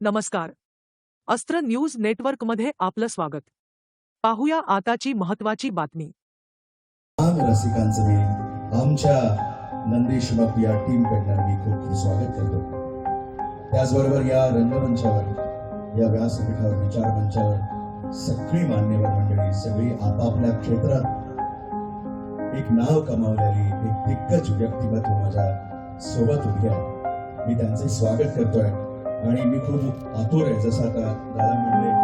नमस्कार. अस्त्र न्यूज नेटवर्कमध्ये आपलं स्वागत. पाहूया आताची महत्वाची बातमी. रसिकांचं मी आमच्या नंदीश बाप या टीम कडनं मी खूप खूप स्वागत करतो. त्याचबरोबर या रंगमंचावर या व्यासपीठावर विचार मंचावर सगळी मान्यवर मंडळी सगळी आपापल्या क्षेत्रात एक नाव कमावलेली एक दिग्गज व्यक्तिमत्व माझ्या सोबत उभी आहे. मी त्यांचे स्वागत करतोय. आणि मी खूप आतुर आहे जसं आता दादा म्हणले